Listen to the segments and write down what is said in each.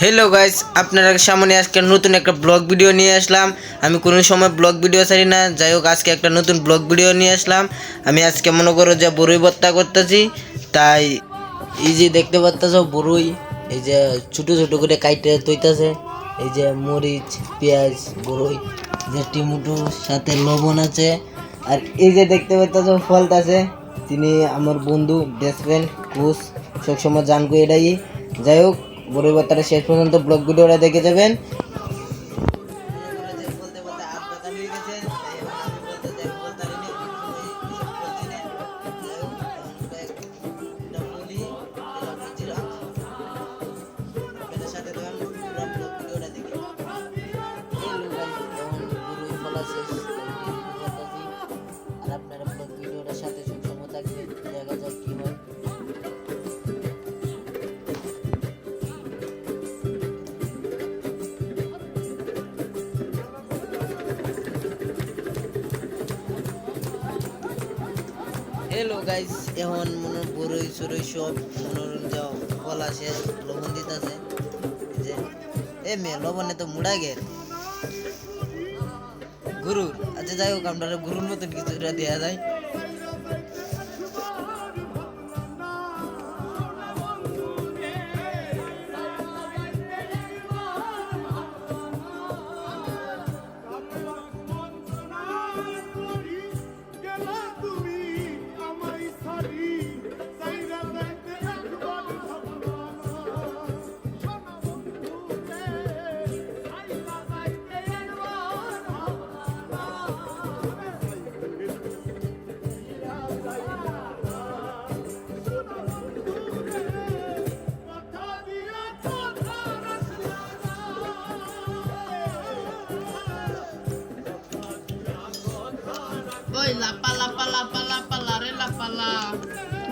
Hello guys আপনারা সামনে আজকে নতুন একটা ব্লগ ভিডিও নিয়ে আসলাম। আমি কোনো সময় ব্লগ ভিডিও ছাড়ি না, যাই হোক আজকে একটা নতুন ব্লগ ভিডিও নিয়ে আসলাম। আমি আজকে মনে করো যে বড়ই ভর্তা করতেছি, তাই এই যে দেখতে পাচ্ছ বড়ই এই যে ছোট ছোট করে কাইটে তৈতাছে এই যে মরিচ, পেঁয়াজ বড়ই যে টিমুটুর সাথে লবণ আছে, আর এই যে দেখতে পাচ্ছ ফলতাছে তিনি আমার বন্ধু বেস্ট ফ্রেন্ড কুস সবসময় জান করে এটাই। যাই হোক বার্তাটা শেষ পর্যন্ত ব্লগ ওরা দেখে যাবেন। হ্যালো গাইস এখন মনে বড়ই সরই সব মনোরঞ্জন কলা শেষ লবণ দিতেছে। যে, এ মে, লবণে তো মুড়া গেল গুরু আচ্ছা যাই হোক আপনারা গুরুর মতন কিছুটা দেওয়া যায়। ওই লাপা লাপা লাপা লাপা লারে লাপা লা।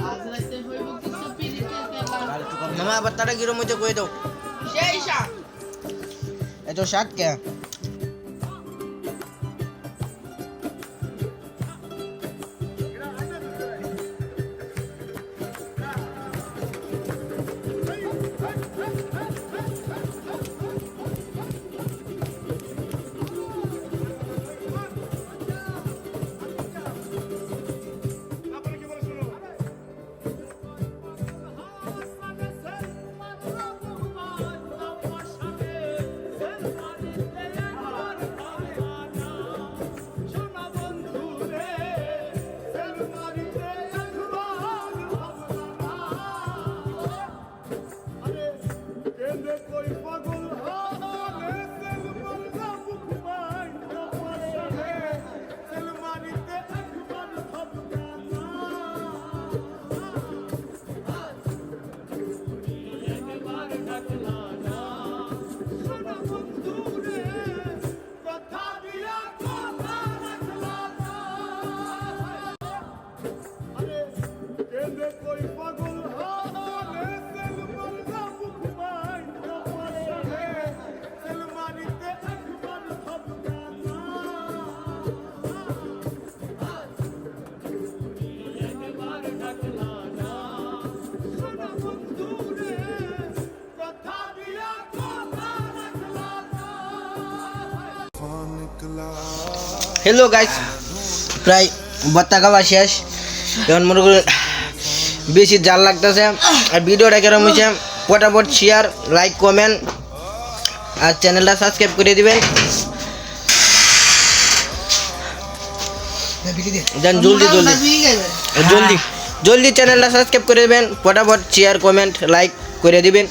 আজ রাতে হইব কিছু পিরিতে মামা বার্তাটা কিরম হয়েছে কয়ে দাও। সেই শাক। এত শাক কে? হ্যালো গাইস প্রায় বার্তা খাওয়া শেষ। এখন মনে করুন বেশি জাল লাগতেছে। আর ভিডিওটা কেরম হয়েছে ফটাফট শেয়ার লাইক কমেন্ট আর চ্যানেলটা সাবস্ক্রাইব করে দিবেন। দেন জলদি জলদি। জলদি। জলদি চ্যানেলটা সাবস্ক্রাইব করে দেবেন ফটাফট শেয়ার কমেন্ট লাইক করে দিবেন।